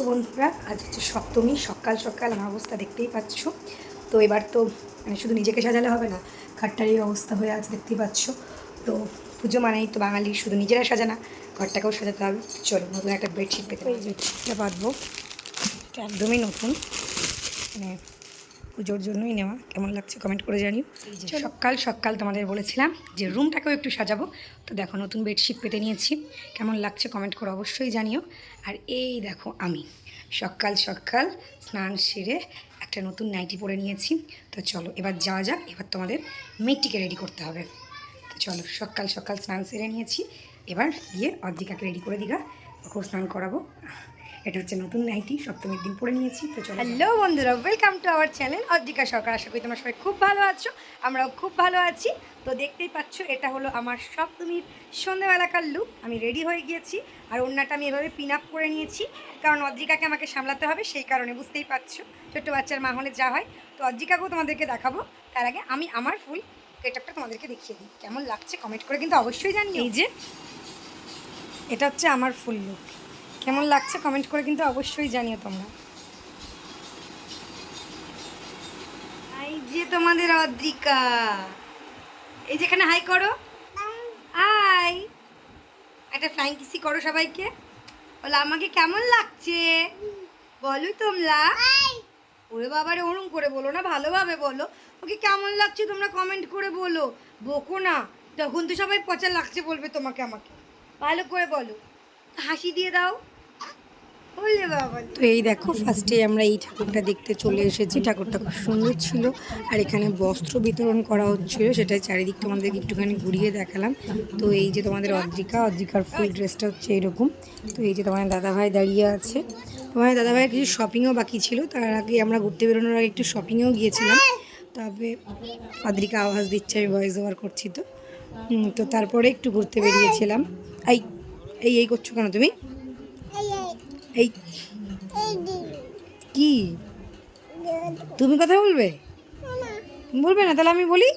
তো বন্ধুরা আজ হচ্ছে সপ্তমী সকাল সকাল আমার অবস্থা দেখতেই পাচ্ছ। তো এবার তো মানে শুধু নিজেকে সাজালে হবে না ঘরটারই অবস্থা হয়ে আজ দেখতেই পাচ্ছ। তো পুজো মানেই তো বাঙালি শুধু নিজেরা সাজানা ঘরটাকেও সাজাতে হবে। চলো নতুন একটা বেডশিট পেতে বেডশিটটা এটা একদমই নতুন। মানে পুজোর জন্যই নেওয়া। কেমন লাগছে কমেন্ট করে জানিও। সকাল সকাল তোমাদের বলেছিলাম যে রুমটাকেও একটু সাজাবো। তো দেখো নতুন বেডশিট পেতে নিয়েছি। কেমন লাগছে কমেন্ট করে অবশ্যই জানিও। আর এই দেখো আমি। সকাল সকাল স্নান সেরে একটা নতুন নাইটি পরে নিয়েছি। তো চলো এবার যাওয়া যাক। এবার তোমাদের মেয়েটিকে রেডি করতে হবে। তো চলো সকাল সকাল স্নান সেরে নিয়েছি। এবার গিয়ে অর্ধিকাকে রেডি করে দিঘা। ওকেও স্নান করাবো। এটা হচ্ছে নতুন নাইটি সপ্তমীর দিন পরে নিয়েছি তো চলো হ্যালো বন্ধুরা welcome to our channel Ardhika Sarkar. আশা করি তোমরা সবাই খুব ভালো আছো আমরাও খুব ভালো আছি। তো দেখতেই পাচ্ছ এটা হলো আমার সপ্তমীর সন্ধ্যেবেলাকার লুক আমি রেডি হয়ে গিয়েছি আর অন্যটা আমি এভাবে পিন আপ করে নিয়েছি কারণ অদ্রিকাকে আমাকে সামলাতে হবে সেই কারণে বুঝতেই পারছ ছোট্ট বাচ্চার মা হলে যা হয়। তো অদ্রিকাকেও তোমাদেরকে দেখাবো তার আগে আমি আমার ফুল গেটআপটা তোমাদেরকে দেখিয়ে দিই। কেমন লাগছে কমেন্ট করে কিন্তু অবশ্যই জানি এই যে এটা হচ্ছে আমার ফুল লুক কেমন লাগছে কমেন্ট করে কিন্তু অবশ্যই জানিও তোমরা। এই যে তোমাদের অদ্রিকা। এই যেখানে হাই করো। হাই একটা ফ্লাইং কিসি করো সবাইকে। বলো আমাকে কেমন লাগছে? বলো তোমরা। ওরে বাবারে ওরম করে বলো না ভালোভাবে বলো। ওকে কেমন লাগছে তোমরা কমেন্ট করে বলো। বকো না। তখন তো সবাই পচা লাগছে বলবে তোমাকে আমাকে। ভালো করে বলো। হাসি দিয়ে দাও। তো এই দেখো ফার্স্টে আমরা এই ঠাকুরটা দেখতে চলে এসেছি। ঠাকুরটা খুব সুন্দর ছিল, আর এখানে বস্ত্র বিতরণ করা হচ্ছিল, সেটা চারিদিক তোমাদেরকে একটুখানি ঘুরিয়ে দেখালাম। তো এই যে তোমাদের অদ্রিকা, অদ্রিকার ফুল ড্রেসটা হচ্ছে এরকম। তো এই যে তোমাদের দাদাভাই দাঁড়িয়ে আছে। তোমাদের দাদাভাইয়ের কিছু শপিংও বাকি ছিল, তার আগে আমরা ঘুরতে বেরোনোর আগে একটু শপিংয়েও গিয়েছিলাম। তবে অদ্রিকা আওয়াজ দিচ্ছে, আমি ভয়েস ওভার করছি তো। তো তারপরে একটু ঘুরতে বেরিয়েছিলাম। এই এই এই করছ কেন তুমি? এই কি? তুমি কথা বলবে? বলবে না, তাহলে আমি বলি?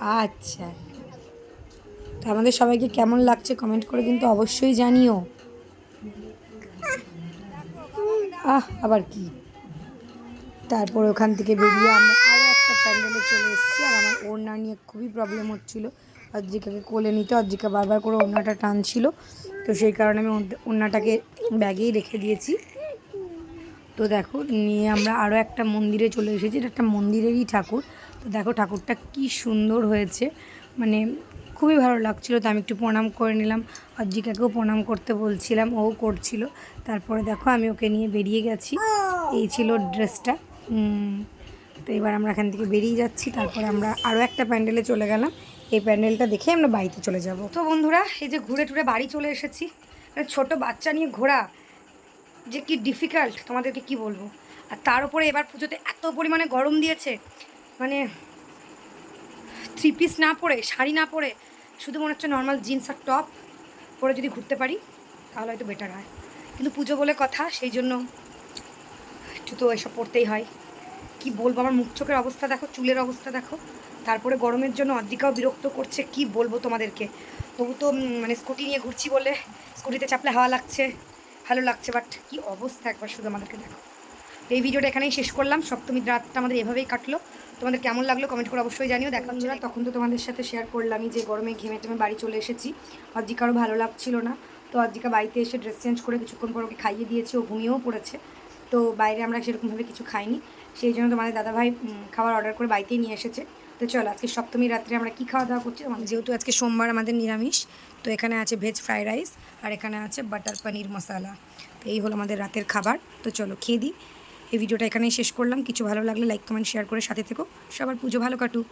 আচ্ছা। তো আমাদের সবাইকে কেমন লাগছে কমেন্ট করে কিন্তু অবশ্যই জানিও। আহ, আবার কি? তারপর ওখান থেকে বেরিয়ে আমরা আরও একটা প্যান্ডেলে চলে এসেছি, আর আমার ওড়না নিয়ে খুবই প্রবলেম হচ্ছিল। অজ্জিকাকে কোলে নিতে অজ্জিকা বারবার করে ওড়নাটা টানছিল। তো সেই কারণে আমি ওড়নাটাকে ব্যাগেই রেখে দিয়েছি। তো দেখো, নিয়ে আমরা আরও একটা মন্দিরে চলে এসেছি। এটা একটা মন্দিরেরই ঠাকুর। তো দেখো, ঠাকুরটা কি সুন্দর হয়েছে। মানে খুবই ভালো লাগছিল। তো আমি একটু প্রণাম করে নিলাম। অজ্জিকাকেও প্রণাম করতে বলছিলাম, ও করছিল। তারপরে দেখো, আমি ওকে নিয়ে বেরিয়ে গেছি। এই ছিল ড্রেসটা। তো এবার আমরা এখান থেকে বেরিয়ে যাচ্ছি। তারপরে আমরা আরও একটা প্যান্ডেলে চলে গেলাম। এই প্যান্ডেলটা দেখে আমরা বাড়িতে চলে যাব। তো বন্ধুরা, এই যে ঘুরে টুরে বাড়ি চলে এসেছি। একটা ছোট বাচ্চা নিয়ে ঘোরা, যে কি ডিফিকাল্ট তোমাদেরকে কি বলব? আর তার উপরে এবার পুজোতে এত পরিমাণে গরম দিয়েছে মানে থ্রি পিস না পরে, শাড়ি না পরে, শুধু মনে হচ্ছে নর্মাল জিন্স আর টপ পরে যদি ঘুরতে পারি, তাহলে হয়তো বেটার হয়। কিন্তু পুজো বলে কথা, সেই জন্য একটু তো এসব পড়তেই হয়। কি বলব? আমার মুখ চোখের অবস্থা দেখো চুলের অবস্থা দেখো। তারপরে গরমের জন্য অর্ধিকাও বিরক্ত করছে কি বলব তোমাদেরকে? তবু তো মানে স্কুটি নিয়ে ঘুরছি বলে স্কুটিতে চাপলে হাওয়া লাগছে ভালো লাগছে বাট কি অবস্থা একবার শুধু আমাদেরকে দেখো। এই ভিডিওটা এখানেই শেষ করলাম। সপ্তমীর রাতটা আমাদের এভাবেই কাটলো। তোমাদের কেমন লাগল কমেন্ট করে অবশ্যই জানিও। দেখো বন্ধুরা তখন তো তোমাদের সাথে শেয়ার করলামই যে গরমে ঘেমে টেমে বাড়ি চলে এসেছি। অর্জিকারও ভালো লাগছিল না। তো অর্জিকা বাড়িতে এসে ড্রেস চেঞ্জ করে কিছুক্ষণ পর ওকে খাইয়ে দিয়েছি। ও ঘুমিয়েও পড়েছে। তো বাইরে আমরা সেরকমভাবে কিছু খাইনি। সেই জন্য তোমাদের দাদাভাই খাবার অর্ডার করে বাড়িতেই নিয়ে এসেছে। তো চলো, আজকে সপ্তমী রাত্রে আমরা কি খাওয়া দাওয়া করছি যেহেতু আজকে সোমবার আমাদের নিরামিষ, তো এখানে আছে ভেজ ফ্রাইড রাইস আর এখানে আছে বাটার পনির মশলা তো এই হলো আমাদের রাতের খাবার। তো চলো, খেয়ে দিই। এই ভিডিওটা এখানেই শেষ করলাম। কিছু ভালো লাগলে লাইক কমেন্ট শেয়ার করে সাথে থেকো। সবার পুজো ভালো কাটুক।